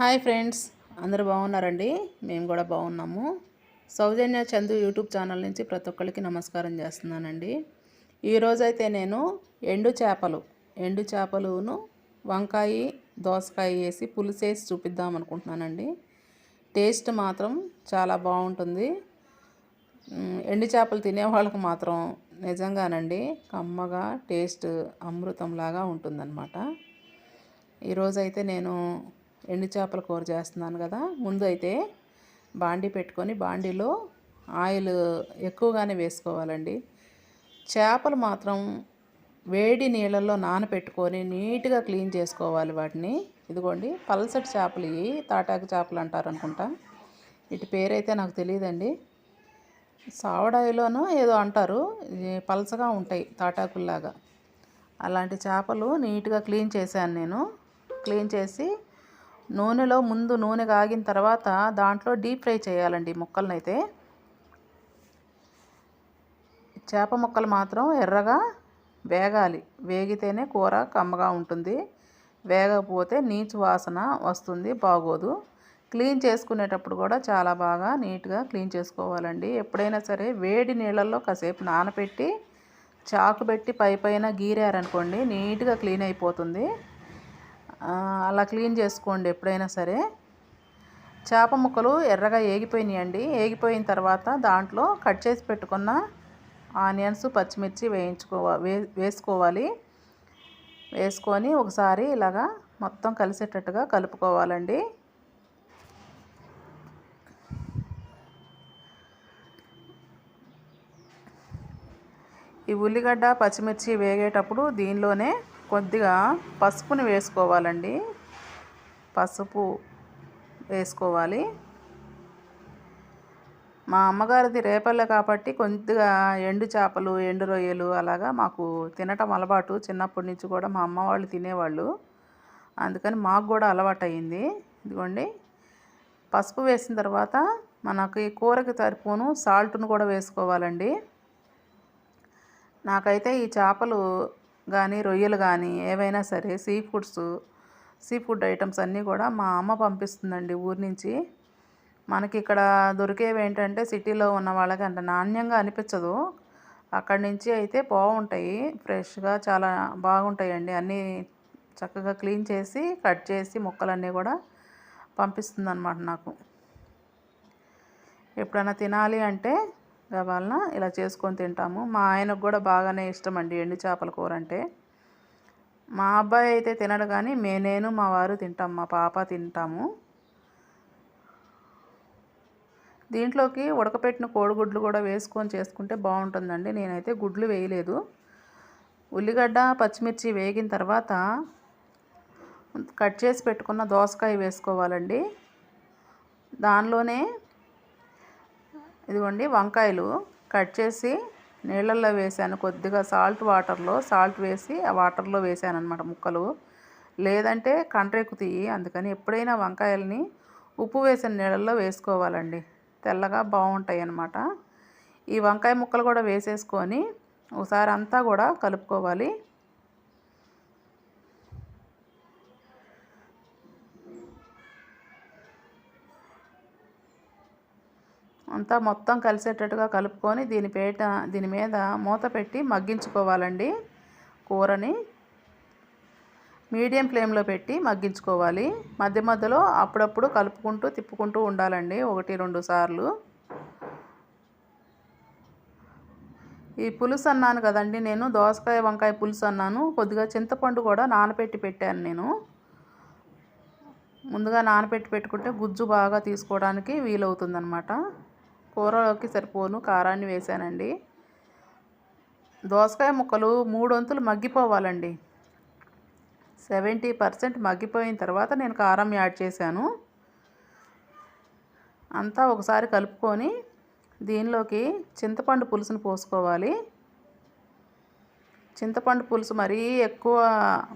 Hi friends అందరూ బాగున్నారండి? మేము కూడా బాగున్నాము. సౌజన్య చందు యూట్యూబ్ ఛానల్ నుంచి ప్రతి ఒక్కరికి నమస్కారం చేస్తున్నానండి. ఈరోజైతే నేను ఎండు చేపలు ఎండు చేపలును వంకాయ దోసకాయ వేసి పులుసేసి చూపిద్దాం అనుకుంటున్నానండి. టేస్ట్ మాత్రం చాలా బాగుంటుంది. ఎండు చేపలు తినే వాళ్ళకు మాత్రం నిజంగానండి కమ్మగా టేస్ట్ అమృతంలాగా ఉంటుందన్నమాట. ఈరోజైతే నేను ఎండు చేపల కూర చేస్తున్నాను కదా. ముందు అయితే బాండీ పెట్టుకొని బాండీలో ఆయిల్ ఎక్కువగానే వేసుకోవాలండి. చేపలు మాత్రం వేడి నీళ్ళల్లో నానబెట్టుకొని నీట్గా క్లీన్ చేసుకోవాలి వాటిని. ఇదిగోండి పల్సటి చేపలు ఇవి తాటాకు చేపలు అంటారు అనుకుంటా. ఇటు పేరైతే నాకు తెలియదండి. సావడాయిలోనూ ఏదో అంటారు. పలసగా ఉంటాయి తాటాకుల్లాగా. అలాంటి చేపలు నీట్గా క్లీన్ చేశాను నేను. క్లీన్ చేసి నూనెలో ముందు నూనె కాగిన తర్వాత దాంట్లో డీప్ ఫ్రై చేయాలండి ముక్కలను అయితే చేప ముక్కలు మాత్రం ఎర్రగా వేగాలి. వేగితేనే కూర కమ్మగా ఉంటుంది. వేగకపోతే నీచు వాసన వస్తుంది బాగోదు. క్లీన్ చేసుకునేటప్పుడు కూడా చాలా బాగా నీట్గా క్లీన్ చేసుకోవాలండి. ఎప్పుడైనా సరే వేడి నీళ్ళల్లో కాసేపు నానబెట్టి చాకు పెట్టి పై పైన గీరారనుకోండి నీట్గా క్లీన్ అయిపోతుంది. అలా క్లీన్ చేసుకోండి ఎప్పుడైనా సరే. చేప ముక్కలు ఎర్రగా ఏగిపోయినాయండి. ఏగిపోయిన తర్వాత దాంట్లో కట్ చేసి పెట్టుకున్న ఆనియన్స్ పచ్చిమిర్చి వేయించుకోవా వే వేసుకోవాలి. వేసుకొని ఒకసారి ఇలాగా మొత్తం కలిసేటట్టుగా కలుపుకోవాలండి. ఈ ఉల్లిగడ్డ పచ్చిమిర్చి వేగేటప్పుడు దీనిలోనే కొద్దిగా పసుపుని వేసుకోవాలండి. పసుపు వేసుకోవాలి. మా అమ్మగారిది రేపల్లె కాబట్టి కొద్దిగా ఎండు చేపలు ఎండు రొయ్యలు అలాగా మాకు తినటం అలవాటు. చిన్నప్పటి నుంచి కూడా మా అమ్మ వాళ్ళు తినేవాళ్ళు. అందుకని మాకు కూడా అలవాటు అయింది ఇదిగోండి. పసుపు వేసిన తర్వాత మనకి కూరకి సరిపోను సాల్ట్ను కూడా వేసుకోవాలండి. నాకైతే ఈ చేపలు కానీ రొయ్యలు కానీ ఏవైనా సరే sea foods sea food items అన్నీ కూడా మా అమ్మ పంపిస్తుందండి ఊరి నుంచి. మనకి ఇక్కడ దొరికేవి ఏంటంటే సిటీలో ఉన్న వాళ్ళకి అంత నాణ్యంగా అనిపించదు. అక్కడి నుంచి అయితే బాగుంటాయి. ఫ్రెష్గా చాలా బాగుంటాయండి. అన్నీ చక్కగా క్లీన్ చేసి కట్ చేసి ముక్కలన్నీ కూడా పంపిస్తుంది అనమాట నాకు. ఎప్పుడైనా తినాలి అంటే గబాలన ఇలా చేసుకొని తింటాము. మా ఆయనకు కూడా బాగానే ఇష్టం అండి ఎండు చేపల కూర అంటే. మా అబ్బాయి అయితే తినడు కానీ మే నేను మా వారు తింటాం మా పాప తింటాము. దీంట్లోకి ఉడకపెట్టిన కోడిగుడ్లు కూడా వేసుకొని చేసుకుంటే బాగుంటుందండి. నేనైతే గుడ్లు వేయలేదు. ఉల్లిగడ్డ పచ్చిమిర్చి వేగిన తర్వాత కట్ చేసి పెట్టుకున్న దోసకాయ వేసుకోవాలండి. దానిలోనే ఇదిగోండి వంకాయలు కట్ చేసి నీళ్ళల్లో వేసాను. కొద్దిగా సాల్ట్ వాటర్లో సాల్ట్ వేసి ఆ వాటర్లో వేసాను అనమాట ముక్కలు. లేదంటే కంట్రెక్కుతాయి అందుకని ఎప్పుడైనా వంకాయలని ఉప్పు వేసిన నీళ్ళల్లో వేసుకోవాలండి. తెల్లగా బాగుంటాయి అన్నమాట ఈ వంకాయ ముక్కలు కూడా వేసేసుకొని ఒకసారి అంతా కూడా కలుపుకోవాలి. అంతా మొత్తం కలిసేటట్టుగా కలుపుకొని దీని పేట దీని మీద మూత పెట్టి మగ్గించుకోవాలండి కూరని. మీడియం ఫ్లేమ్లో పెట్టి మగ్గించుకోవాలి. మధ్య మధ్యలో అప్పుడప్పుడు కలుపుకుంటూ తిప్పుకుంటూ ఉండాలండి ఒకటి రెండు సార్లు. ఈ పులుసు అన్నాను కదండి నేను దోసకాయ వంకాయ పులుసు అన్నాను. కొద్దిగా చింతపండు కూడా నానబెట్టి పెట్టాను నేను. ముందుగా నానబెట్టి పెట్టుకుంటే గుజ్జు బాగా తీసుకోవడానికి వీలవుతుందన్నమాట. కూరలోకి సరిపోను కారాన్ని వేసానండి దోసకాయ ముక్కలు మూడు వంతులు మగ్గిపోవాలండి. సెవెంటీ పర్సెంట్ మగ్గిపోయిన తర్వాత నేను కారం యాడ్ చేశాను. అంతా ఒకసారి కలుపుకొని దీనిలోకి చింతపండు పులుసుని పోసుకోవాలి. చింతపండు పులుసు మరీ ఎక్కువ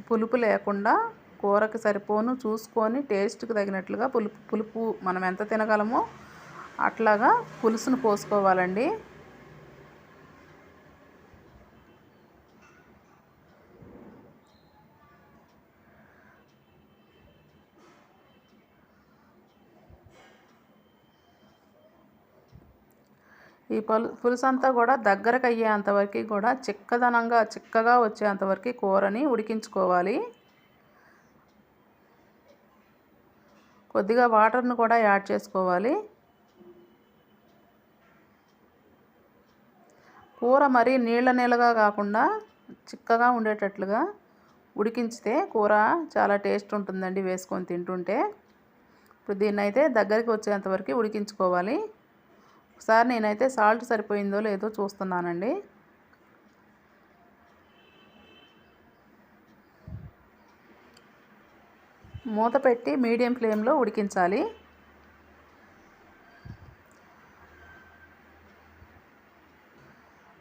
పులుపు లేకుండా కూరకి సరిపోను. చూసుకొని టేస్ట్కి తగినట్లుగా పులుపు పులుపు మనం ఎంత తినగలమో అట్లాగా పులుసును పోసుకోవాలండి. ఈ పలు పులుసు అంతా కూడా దగ్గరకు అయ్యేంతవరకు కూడా చిక్కదనంగా చిక్కగా వచ్చేంతవరకు కూరని ఉడికించుకోవాలి. కొద్దిగా వాటర్ను కూడా యాడ్ చేసుకోవాలి. కూర మరీ నీళ్ళ నీళ్ళగా కాకుండా చిక్కగా ఉండేటట్లుగా ఉడికించితే కూర చాలా టేస్ట్ ఉంటుందండి వేసుకొని తింటుంటే. ఇప్పుడు దీన్ని అయితే దగ్గరికి వచ్చేంతవరకు ఉడికించుకోవాలి. ఒకసారి నేనైతే సాల్ట్ సరిపోయిందో లేదో చూస్తున్నానండి. మూత పెట్టి మీడియం ఫ్లేమ్లో ఉడికించాలి.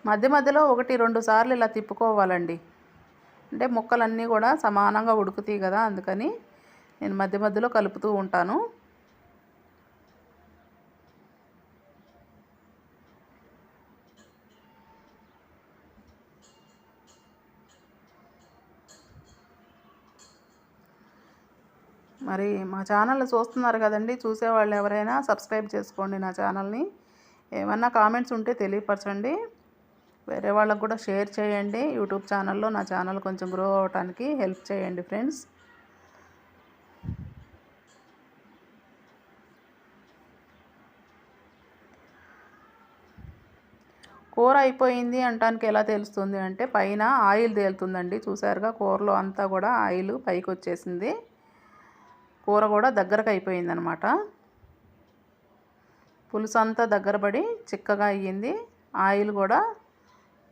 మధ్య మధ్యలో ఒకటి రెండు సార్లు ఇలా తిప్పుకోవాలండి. అంటే ముక్కలన్నీ కూడా సమానంగా ఉడుకుతాయి కదా అందుకని నేను మధ్య మధ్యలో కలుపుతూ ఉంటాను. మరి మా ఛానల్ చూస్తున్నారు కదండి చూసేవాళ్ళు ఎవరైనా సబ్స్క్రైబ్ చేసుకోండి నా ఛానల్ని. ఏమన్నా కామెంట్స్ ఉంటే తెలియపరచండి. వేరే వాళ్ళకు కూడా షేర్ చేయండి. యూట్యూబ్ ఛానల్లో నా ఛానల్ కొంచెం గ్రో అవడానికి హెల్ప్ చేయండి ఫ్రెండ్స్ కూర అయిపోయింది అంటానికి ఎలా తెలుస్తుంది అంటే పైన ఆయిల్ తేలుతుందండి. చూసారుగా కూరలో అంతా కూడా ఆయిల్ పైకి వచ్చేసింది. కూర కూడా దగ్గరకు అయిపోయిందనమాట. పులుసు అంతా దగ్గర పడి చిక్కగా అయ్యింది. ఆయిల్ కూడా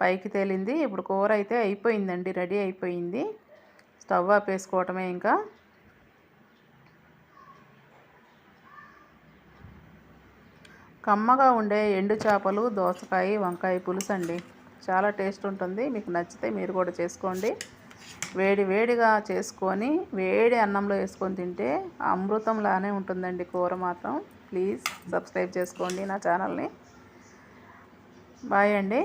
పైకి తేలింది. ఇప్పుడు కూర అయితే అయిపోయిందండి. రెడీ అయిపోయింది. స్టవ్ ఆపేసుకోవటమే ఇంకా. కమ్మగా ఉండే ఎండు చేపలు దోసకాయ వంకాయ పులుసు అండి చాలా టేస్ట్ ఉంటుంది. మీకు నచ్చితే మీరు కూడా చేసుకోండి. వేడి వేడిగా చేసుకొని వేడి అన్నంలో వేసుకొని తింటే అమృతంలానే ఉంటుందండి కూర మాత్రం. ప్లీజ్ సబ్స్క్రైబ్ చేసుకోండి నా ఛానల్ని. బాయ్ అండి.